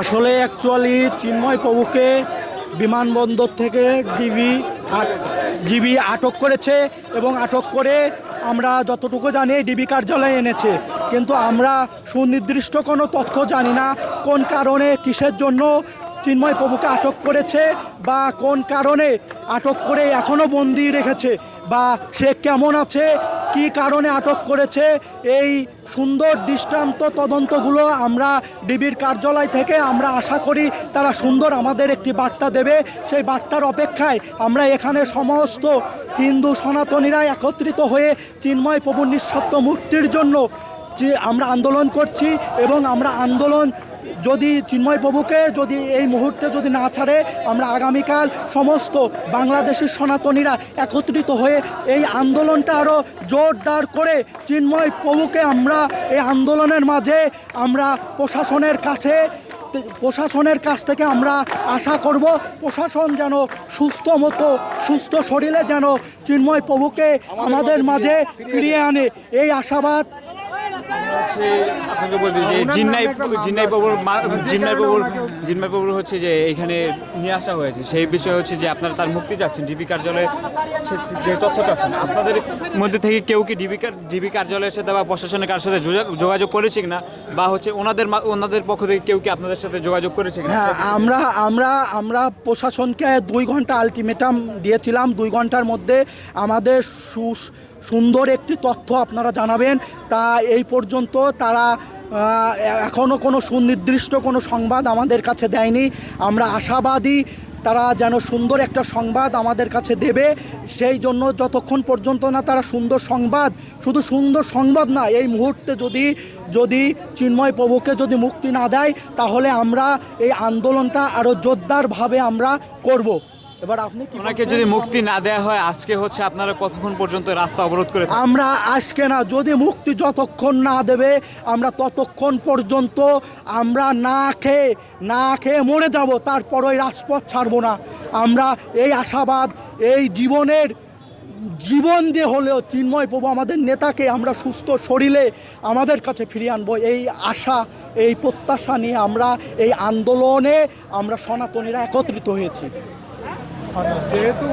আসলে অ্যাকচুয়ালি চিন্ময় প্রভুকে বিমানবন্দর থেকে ডিবি জিবি আটক করেছে এবং আটক করে আমরা যতটুকু জানি ডিবি কার্যালয়ে এনেছে। কিন্তু আমরা সুনির্দিষ্ট কোনো তথ্য জানি না কোন কারণে, কিসের জন্য চিন্ময় প্রভুকে আটক করেছে বা কোন কারণে আটক করে এখনও বন্দি রেখেছে। বা সে কেমন আছে, কি কারণে আটক করেছে, এই সুন্দর দৃষ্টান্ত তদন্তগুলো আমরা ডিবির কার্যালয় থেকে আমরা আশা করি তারা সুন্দর আমাদের একটি বার্তা দেবে। সেই বার্তার অপেক্ষায় আমরা এখানে সমস্ত হিন্দু সনাতনীরা একত্রিত হয়ে চিন্ময় প্রভুর নিঃসত্ব মুক্তির জন্য যে আমরা আন্দোলন করছি এবং আমরা আন্দোলন যদি চিন্ময় প্রভুকে যদি এই মুহূর্তে যদি না ছাড়ে আমরা আগামীকাল সমস্ত বাংলাদেশের সনাতনীরা একত্রিত হয়ে এই আন্দোলনটা আরও জোরদার করে চিন্ময় প্রভুকে আমরা এই আন্দোলনের মাঝে আমরা প্রশাসনের কাছে প্রশাসনের কাছ থেকে আমরা আশা করব প্রশাসন যেন সুস্থ মতো সুস্থ শরীরে যেন চিন্ময় প্রভুকে আমাদের মাঝে ফিরিয়ে আনে। এই আশাবাদ হচ্ছে আপনাকে বলতে যে জিন্নাই জিন্নাই বাবুর জিন্নাই বাবুর জিন্নাই বাবুর হচ্ছে যে এখানে নিয়ে আসা হয়েছে। সেই বিষয় হচ্ছে যে আপনারা তার মুক্তি চাচ্ছেন ডিবি কার্যালয়ে যে তথ্য চাচ্ছেন। আপনাদের মধ্যে থেকে কেউ কি ডিবি ডিবি কার্যালয়ের সাথে বা প্রশাসনের কার সাথে যোগা- যোগাযোগ করেছে কিনা? বা হচ্ছে ওনাদের ওনাদের পক্ষ থেকে কেউ কি আপনাদের সাথে যোগাযোগ করেছে কিনা? হ্যাঁ আমরা আমরা আমরা প্রশাসনকে দুই ঘণ্টা আলটিমেটাম দিয়েছিলাম। দুই ঘণ্টার মধ্যে আমাদের সু- সুন্দর একটি তথ্য আপনারা জানাবেন। তা এই পর্যন্ত তারা এখনও কোনো সুনির্দিষ্ট কোনো সংবাদ আমাদের কাছে দেয়নি। আমরা আশাবাদী তারা যেন সুন্দর একটা সংবাদ আমাদের কাছে দেবে। সেই জন্য যতক্ষণ পর্যন্ত না তারা সুন্দর সংবাদ, শুধু সুন্দর সংবাদ না, এই মুহূর্তে যদি যদি চিন্ময় প্রভুকে যদি মুক্তি না দেয়, তাহলে আমরা এই আন্দোলনটা আরও জোরদারভাবে আমরা করব। এবার আপনি ওনাকে যদি মুক্তি না দেওয়া হয় আজকে হচ্ছে আপনারা কতক্ষণ পর্যন্ত রাস্তা অবরোধ করে আমরা আজকে না যদি মুক্তি যতক্ষণ না দেবে আমরা ততক্ষণ পর্যন্ত আমরা না খেয়ে না খেয়ে মরে যাব তারপর ওই রাজপথ ছাড়বো না। আমরা এই আশাবাদ এই জীবনের জীবন যে হলেও চিন্ময় প্রভু আমাদের নেতাকে আমরা সুস্থ শরীরে আমাদের কাছে ফিরিয়ে আনব এই আশা এই প্রত্যাশা নিয়ে আমরা এই আন্দোলনে আমরা সনাতনীরা একত্রিত হয়েছি। যেহেতু